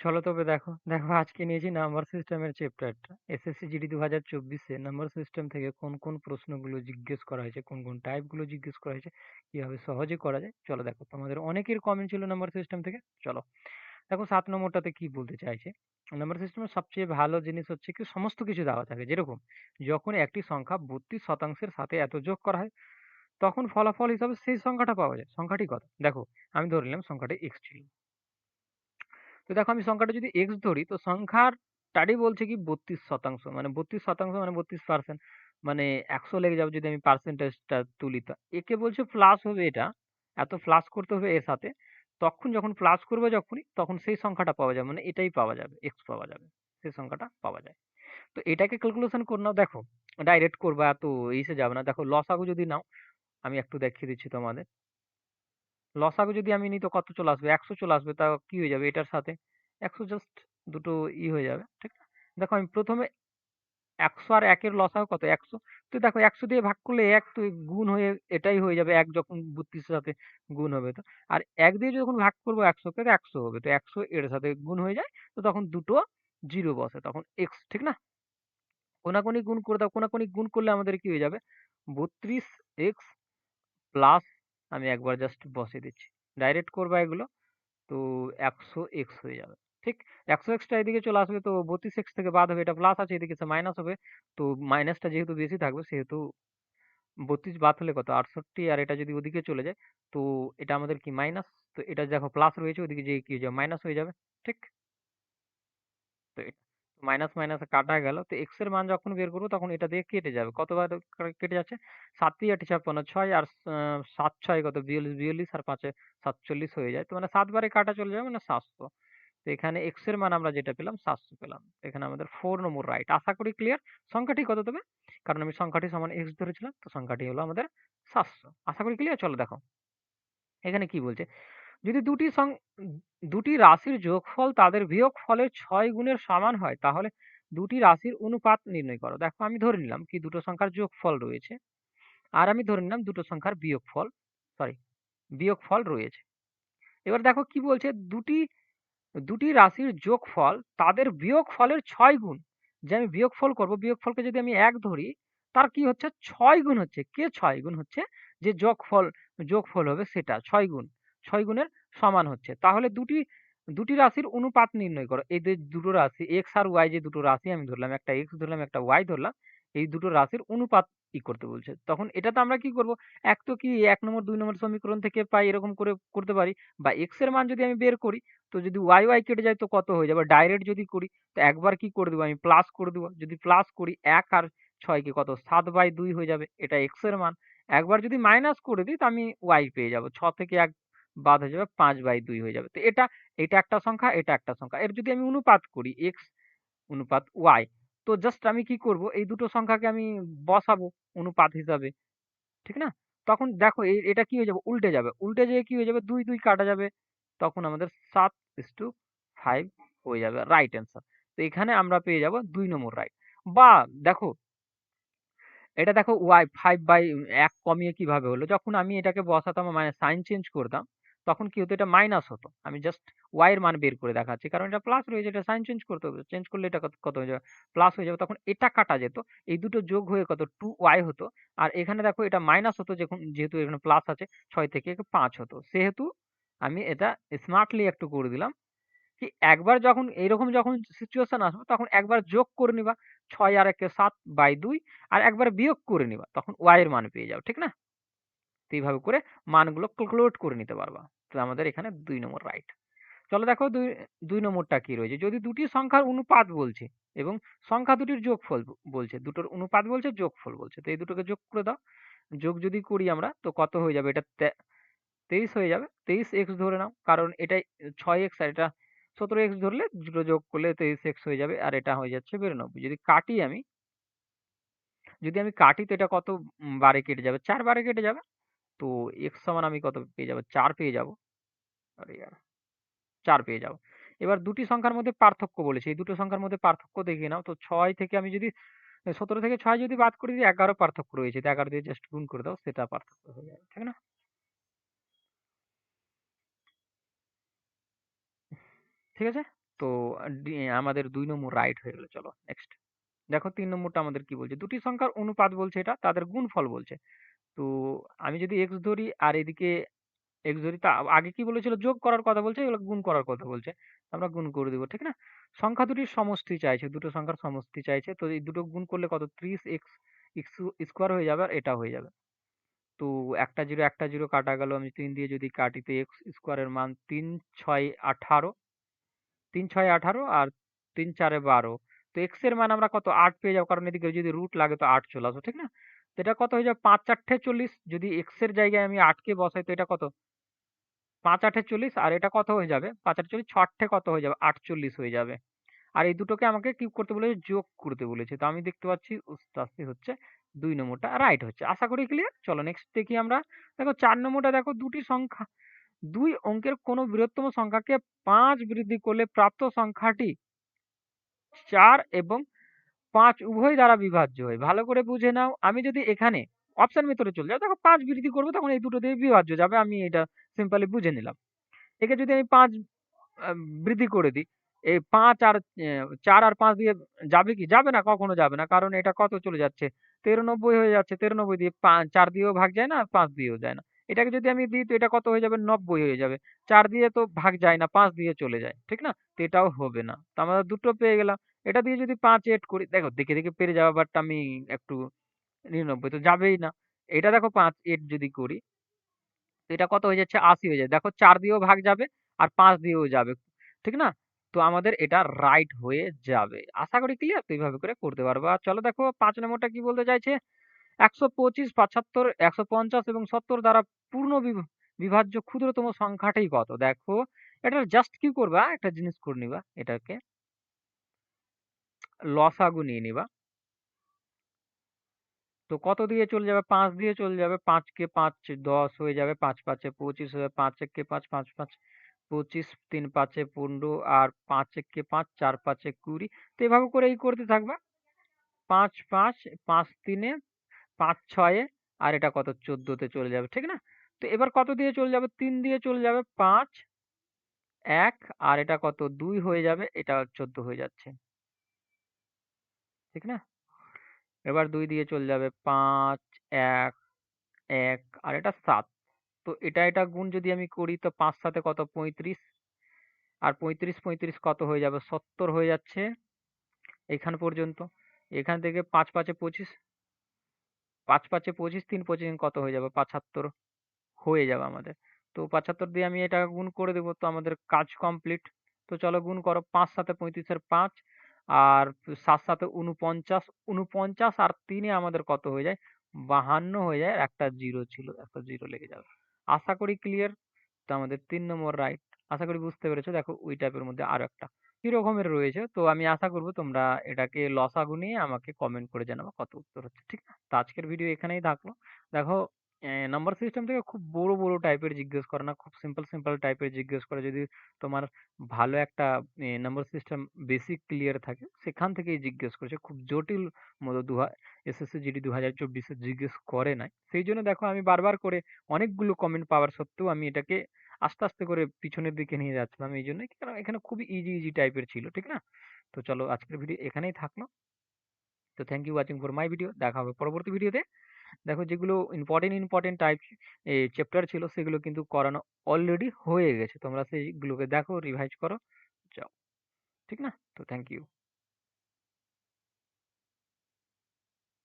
চলো তবে দেখো। দেখো আজকে নিয়েছি নাম্বার সিস্টেমের চ্যাপ্টারটা। এসএসসি জিডি ২০২৪ এ নাম্বার সিস্টেম থেকে কোন, কোন প্রশ্নগুলো জিজ্ঞেস করা হয়েছে, কোন, কোন টাইপগুলো জিজ্ঞেস করা হয়েছে, কীভাবে সহজে করা যায়। চলো দেখো তোমাদের অনেকের কমেন্ট ছিল নাম্বার সিস্টেম থেকে। চলো। দেখো ৭ নম্বরটাতে কি বলতে চাইছে? নাম্বার সিস্টেমের সবচেয়ে ভালো জিনিস হচ্ছে কি সমস্ত কিছু দেওয়া থাকে। যেরকম যখন একটি সংখ্যা বত্রিশ শতাংশের সাথে এত যোগ করা হয়, তখন ফলাফল হিসাবে সেই সংখ্যাটা পাওয়া যায়। সংখ্যাটি কত? দেখো আমি ধরে নিলাম সংখ্যাটি x ছিল। তো দেখো আমি সংখ্যাটা যদি x ধরি তো সংখ্যার সংখ্যারটারই বলছে কি ৩২% মানে ৩২% মানে ৩২% মানে ১০০ লেগে যাবে যদি আমি পার্সেন্টেজটা তুলি তো। একে বলছে প্লাস হবে এটা, এত প্লাস করতে হবে এর সাথে। তখন যখন প্লাস করবে যখনই তখন সেই সংখ্যাটা পাওয়া যাবে। মানে এটাই পাওয়া যাবে, x পাওয়া যাবে। সেই সংখ্যাটা পাওয়া যায়। তো এটাকে ক্যালকুলেশন করে নাও দেখো। ডাইরেক্ট করবা এত এসে যাবে না। দেখো লসাগু যদি নাও, আমি একটু দেখিয়ে দিচ্ছি তোমাদের। লসাগু যদি আমি নিই তো কত চলে আসবে? ১০০ চলে আসবে। তাও কি হয়ে যাবে এটার সাথে? ১০০ জাস্ট দুটো ই হয়ে যাবে। ঠিক? দেখো আমি প্রথমে একশো আর ১ এর লসাগু কত? ১০০ তো দেখো ১০০ দিয়ে ভাগ করলে এক, তো গুণ হয়ে, এটাই হয়ে যাবে এক যখন ৩২ এর সাথে গুণ হবে তো। আর এক দিয়ে যখন ভাগ করব ১০০ কে তো ১০০ হবে। তো ১০০ এর সাথে গুণ হয়ে যায়। তো তখন দুটো 0 বসে। তখন x, ঠিক না? কোনাকুনি গুণ করে দাও। কোনাকুনি গুণ করলে আমাদের কি হয়ে যাবে? ৩২x প্লাস আমি একবার জাস্ট বসিয়ে দিচ্ছি। ডাইরেক্ট করবা এগুলো। তো ১০০x হয়ে যাবে। ঠিক? ১০০x টা এদিকে চলে আসবে তো ৩২x থেকে বাদ হবে। এটা প্লাস আছে, এদিকে মাইনাস হবে। তো মাইনাসটা যেহেতু বেশি থাকবে, সেহেতু ৩২ বাদ হলে কত? ৬৮ আর এটা যদি ওদিকে চলে যায়, তো এটা আমাদের কি মাইনাস। তো এটা দেখো প্লাস রয়েছে, ওদিকে যেয়ে কি হয়ে যাবে? মাইনাস হয়ে যাবে। ঠিক? তো মাইনাস, মাইনাসে কাটা গেল। তো x এর মান যখন বের করব তখন এটা দিয়ে কেটে যাবে। কতবার কেটে যাচ্ছে? ৭ × ৮ = ৫৬, ৬ আর ৭ ৬ কত? ৪২, ৪২ আর ৫ এ ৪৭ হয়ে যায়। তো মানে ৭ বারে কাটা চলে যাবে মানে ৭০০। তো এখানে এক্সের মান আমরা যেটা পেলাম ৭০০ পেলাম। এখানে আমাদের ফোর নম্বর রাইট। আশা করি ক্লিয়ার। সংখ্যাটি কত তবে? কারণ আমি সংখ্যাটি সমান এক্স ধরেছিলাম। তো সংখ্যাটি হলো আমাদের ৭০০। আশা করি ক্লিয়ার? চলো দেখো। এখানে কি বলছে? যদি দুটি সং, দুটি রাশির যোগফল তাদের বিয়োগফলের ছয় গুণের সমান হয়, তাহলে দুটি রাশির অনুপাত নির্ণয় করো। দেখো আমি ধরে নিলাম কি দুটো সংখ্যার যোগফল রয়েছে। আর আমি ধরে নিলাম দুটো সংখ্যার বিয়োগফল সরি বিয়োগফল রয়েছে। এবার দেখো কি বলছে, দুটি দুটি রাশির যোগফল তাদের বিয়োগফলের ছয় গুণ। যে আমি বিয়োগ বিয়োগফল করব, বিয়োগফলকে যদি আমি এক ধরি, তার কি হচ্ছে ছয় গুণ হচ্ছে। কে ছয় গুণ হচ্ছে? যে যোগফল যোগফল হবে সেটা, ছয় গুণ। ৬ গুণের সমান হচ্ছে। তাহলে দুটি দুটি রাশির অনুপাত নির্ণয় করো। এই দুটো রাশি x আর y যে দুটো রাশি আমি ধরলাম, একটা x ধরলাম, একটা y ধরলাম। এই দুটো রাশির অনুপাত ই করতে বলছে। তখন এটাতে আমরা কি করব? এক তো কি এক নম্বর দুই নম্বর সমীকরণ থেকে পাই এরকম করে করতে পারি বা x এর মান যদি আমি বের করি তো যদি y, y কেটে যায় তো কত হয়ে যাবে? ডাইরেক্ট যদি করি তো একবার কি করে দেব আমি প্লাস করে দেব। যদি প্লাস করি এক আর ৬ কে কত? ৭/২ হয়ে যাবে। এটা x এর মান। একবার যদি মাইনাস করে দিই তো আমি y পেয়ে যাব। ছ থেকে ১ বাদ হয়ে যাবে ৫/২ হয়ে যাবে। তো এটা এটা একটা সংখ্যা, এটা একটা সংখ্যা। এর যদি আমি অনুপাত করি x অনুপাত y তো জাস্ট আমি কি করব? এই দুটো সংখ্যাকে আমি বসাবো অনুপাত হিসাবে। ঠিক না? তখন দেখো এটা কি হয়ে যাবে? উল্টে যাবে। উল্টে যেয়ে কি হয়ে যাবে? ২, ২ কাটা যাবে। তখন আমাদের ৭:৫ হয়ে যাবে রাইট অ্যান্সার। তো এখানে আমরা পেয়ে যাব দুই নম্বর রাইট। বা দেখো এটা দেখো y ৫/১ কমিয়ে কীভাবে হলো? যখন আমি এটাকে বসাতাম মানে সাইন চেঞ্জ করতাম তখন কি হতো? এটা মাইনাস হতো। আমি জাস্ট y এর মান বের করে দেখাচ্ছি। কারণ এটা প্লাস রয়েছে, এটা সাইন চেঞ্জ করতে হবে। চেঞ্জ করলে এটা কত হয়ে যাবে? প্লাস হয়ে যাবে। তখন এটা কাটা যেত। এই দুটো যোগ হয়ে কত? টু ওয়াই হতো। আর এখানে দেখো, এটা মাইনাস হতো যখন, যেহেতু এখানে প্লাস আছে, ছয় থেকে পাঁচ হতো। সেহেতু আমি এটা স্মার্টলি একটু করে দিলাম। কি একবার যখন, এরকম যখন সিচুয়েশন আসবে, তখন একবার যোগ করে নিবা। ছয় আর একে সাত বাই দুই আর একবার বিয়োগ করে নিবা। তখন y এর মান পেয়ে যাও। ঠিক না? তো এইভাবে করে মানগুলো ক্যালকুলেট করে নিতে পারবা। তো আমাদের এখানে ২ নম্বর রাইট। চলো দেখো ২ ২ নম্বরটা কি রয়েছে? যদি দুটি সংখ্যার অনুপাত বলছে এবং সংখ্যা দুটির যোগফল বলছে। দুটোর অনুপাত বলছে, যোগফল বলছে। তো এই দুটোকে যোগ করে দাও। যোগ যদি করি আমরা তো কত হয়ে যাবে? এটা তে ২৩ হয়ে যাবে। ২৩x ধরে নাও। কারণ এটাই ৬x আর এটা ১৭x ধরলে দুটো যোগ করলে ২৩x হয়ে যাবে। আর এটা হয়ে যাচ্ছে ৯২ যদি কাটি আমি যদি আমি কাটি তো এটা কত বারে কেটে যাবে? ৪ বারে কেটে যাবে। তো x সমান আমি কত পেয়ে যাব? ৪ পেয়ে যাব। আরে ইয়ার! ৪ পেয়ে যাব। এবার দুটি সংখ্যার মধ্যে পার্থক্য বলেছে। এই দুটো সংখ্যার মধ্যে পার্থক্য দেখিয়ে নাও। তো ৬ থেকে আমি যদি ১৭ থেকে ৬ যদি বাদ করে দিই ১১ পার্থক্য রয়েছে। তো ১১ দিয়ে জাস্ট গুণ করে দাও সেটা পার্থক্য হয়ে যাবে। ঠিক না? ঠিক আছে? তো আমাদের দুই নম্বর রাইট হয়ে গেল। চলো নেক্সট। দেখো তিন নম্বরটা আমাদের কি বলছে? দুটি সংখ্যার অনুপাত বলছে এটা, তাদের গুণফল বলছে। তো আমি যদি x ধরি আর এদিকে x ধরি তা আগে কি বলেছিল? যোগ করার কথা বলছে, এগুলো গুণ করার কথা বলছে। আমরা গুণ করে দেবো ঠিক না? সংখ্যা দুটির সমষ্টি চাইছে, দুটো সংখ্যার সমষ্টি চাইছে। তো এই দুটো গুণ করলে কত? 30x x স্কোয়ার হয়ে যাবে আর এটা হয়ে যাবে। তো একটা 0 একটা 0 কাটা গেল। আমি তিন দিয়ে যদি কাটি তো x স্কোয়ারের মান ৩ ৬ 18 ৩ ৬ 18 আর ৩ ৪ 12 তো x এর মান আমরা কত ৮ পেয়ে যাব কারণ এদিকে যদি রুট লাগে তো ৮ চলে আসবে, ঠিক না? তো এটা কত হয়ে যাবে ৫ ৪ 40 যদি x এর জায়গায় আমি ৮ কে বসাই তো এটা কত? ৫ ৮ 40 আর এটা কত হয়ে যাবে? ৫ ৮ 40 ৬ আটে কত হয়ে যাবে? ৪৮ হয়ে যাবে। আর এই দুটোকে আমাকে কি করতে বলেছে? যোগ করতে বলেছে। তো আমি দেখতে পাচ্ছি উস্তাসি হচ্ছে দুই নম্বরটা রাইট হচ্ছে। আশা করি ক্লিয়ার? চলো নেক্সট দেখি আমরা। দেখো চার নম্বরটা দেখো, দুটি সংখ্যা দুই অঙ্কের কোনো বৃহত্তম সংখ্যাকে পাঁচ বৃদ্ধি করলে প্রাপ্ত সংখ্যাটি চার এবং পাঁচ উভয় দ্বারা বিভাজ্য হয়। ভালো করে বুঝে নাও। আমি যদি এখানে অপশন মেথডে চলে যাই, দেখো ৫ বৃদ্ধি করব তখন এই দুটো দিয়ে বিভাজ্য যাবে। আমি এটা সিম্পলি বুঝে নিলাম। একে যদি আমি ৫ আ বৃদ্ধি করে দিই, এই ৫ আর ৪ আর ৫ দিয়ে যাবে কি? যাবে না, কখনো যাবে না। কারণ এটা কত চলে যাচ্ছে? ৯৩ হয়ে যাচ্ছে। ৯৩ দিয়ে পা ৪ দিয়েও ভাগ যায় না, ৫ দিয়েও যায় না। এটাকে যদি আমি দিই তো এটা কত হয়ে যাবে? ৯০ হয়ে যাবে। চার দিয়ে তো ভাগ যায় না, পাঁচ দিয়ে চলে যায়। ঠিক না? তো এটাও হবে না। তো আমরা দুটো পেয়ে গেলাম। এটা দিয়ে যদি পাঁচ এড করি, দেখো দেখে, দেখে পেরে যাওয়া বাট আমি একটু ৯৯ তো যাবেই না। এটা দেখো ৫ এড যদি করি এটা কত হয়ে যাচ্ছে? ৮০ হয়ে যায়। দেখো চার দিয়েও ভাগ যাবে আর পাঁচ দিয়েও যাবে। ঠিক না? তো আমাদের এটা রাইট হয়ে যাবে। আশা করি ক্লিয়ার? তো এইভাবে করে করতে পারবা। আর চলো দেখো পাঁচ নম্বরটা কি বলতে চাইছে? ১২৫, ৭৫, ১৫০ এবং ৭০ দ্বারা পূর্ণ বিভাজ্য ক্ষুদ্রতম সংখ্যাটাই কত? দেখো এটা জাস্ট কি করবা? একটা জিনিস করে নিবা এটাকে লসাগু নিয়ে নিবা। তো কত দিয়ে চলে যাবে? পাঁচ দিয়ে চলে যাবে। ৫ কে ৫ ১০ হয়ে যাবে। ৫ ৫ এ ২৫ হয়ে ৫ একে ৫ ৫ ৫ ২৫ ৩ ৫ এ ১৫ আর পাঁচ একে ৫ ৪ ৫ কুড়ি ২০ তো এভাবে এই করতে থাকবা। ৫ ৫ ৫ ৩ এ ৫ ৬ এ আর এটা কত? ১৪ তে চলে যাবে। ঠিক না? তো এবার কত দিয়ে চলে যাবে? তিন দিয়ে চলে যাবে। ৫ ১ আর এটা কত? দুই হয়ে যাবে। এটা ১৪ হয়ে যাচ্ছে। ঠিক না? এবার দুই দিয়ে চলে যাবে ৫ ১ ১ আর এটা সাত তো এটা, এটা গুণ যদি আমি করি তো ৫ ৭ এ কত? ৩৫ আর ৩৫ ৩৫ কত হয়ে যাবে? ৭০ হয়ে যাচ্ছে এখান পর্যন্ত। এখান থেকে ৫ ৫ এ ২৫ ৫ ৫ এ ২৫ ৩ ২৫ কত হয়ে যাবে? ৭৫ হয়ে যাবে আমাদের। তো ৭৫ দিয়ে আমি এটা গুণ করে দেবো তো আমাদের কাজ কমপ্লিট। তো চলো গুণ করো ৫ ৭ এ ৩৫ এর ৫ আর ৭ ৭ এ ৪৯ ৪৯ আর ৩ এ আমাদের কত হয়ে যায়? ৫২ হয়ে যায়। একটা 0 ছিল, একটা 0 লেগে যাবে। আশা করি ক্লিয়ার? তো আমাদের তিন নম্বর রাইট। আশা করি বুঝতে পেরেছ। দেখো ওই টাইপের মধ্যে আরও একটা। কি রকমের রয়েছে? তো আমি আশা করব তোমরা এটাকে লসাগু নিয়ে আমাকে কমেন্ট করে জানাবা কত উত্তর হচ্ছে। ঠিক না? তো আজকের ভিডিও এখানেই থাকল। দেখো নাম্বার সিস্টেম থেকে খুব বড়, বড় টাইপের জিজ্ঞেস করে না। খুব সিম্পল, সিম্পল টাইপের জিজ্ঞেস করে। যদি তোমার ভালো একটা নাম্বার সিস্টেম বেসিক ক্লিয়ার থাকে সেখান থেকেই জিজ্ঞেস করেছে। খুব জটিল মত দুহা এসএসসি জিডি ২০২৪ এ জিজ্ঞেস করে নাই। সেই জন্য দেখো আমি বারবার করে অনেকগুলো কমেন্ট পাওয়ার সত্ত্বেও আমি এটাকে আস্তে, আস্তে করে পিছনের দিকে নিয়ে যাচ্ছিলাম এইজন্যই। কারণ এখানে খুবই ইজি, ইজি টাইপের ছিল। ঠিক না? তো চলো আজকের ভিডিও এখানেই থাকল। তো thank you watching for my video. দেখা হবে পরবর্তী ভিডিওতে। দেখো যেগুলো ইম্পর্টেন্ট ইম্পর্টেন্ট টাইপ চ্যাপ্টার ছিল সেগুলো কিন্তু করানো অলরেডি হয়ে গেছে। তোমরা সেইগুলোকে দেখো, রিভাইজ করো, যাও। ঠিক না? তো থ্যাংক ইউ।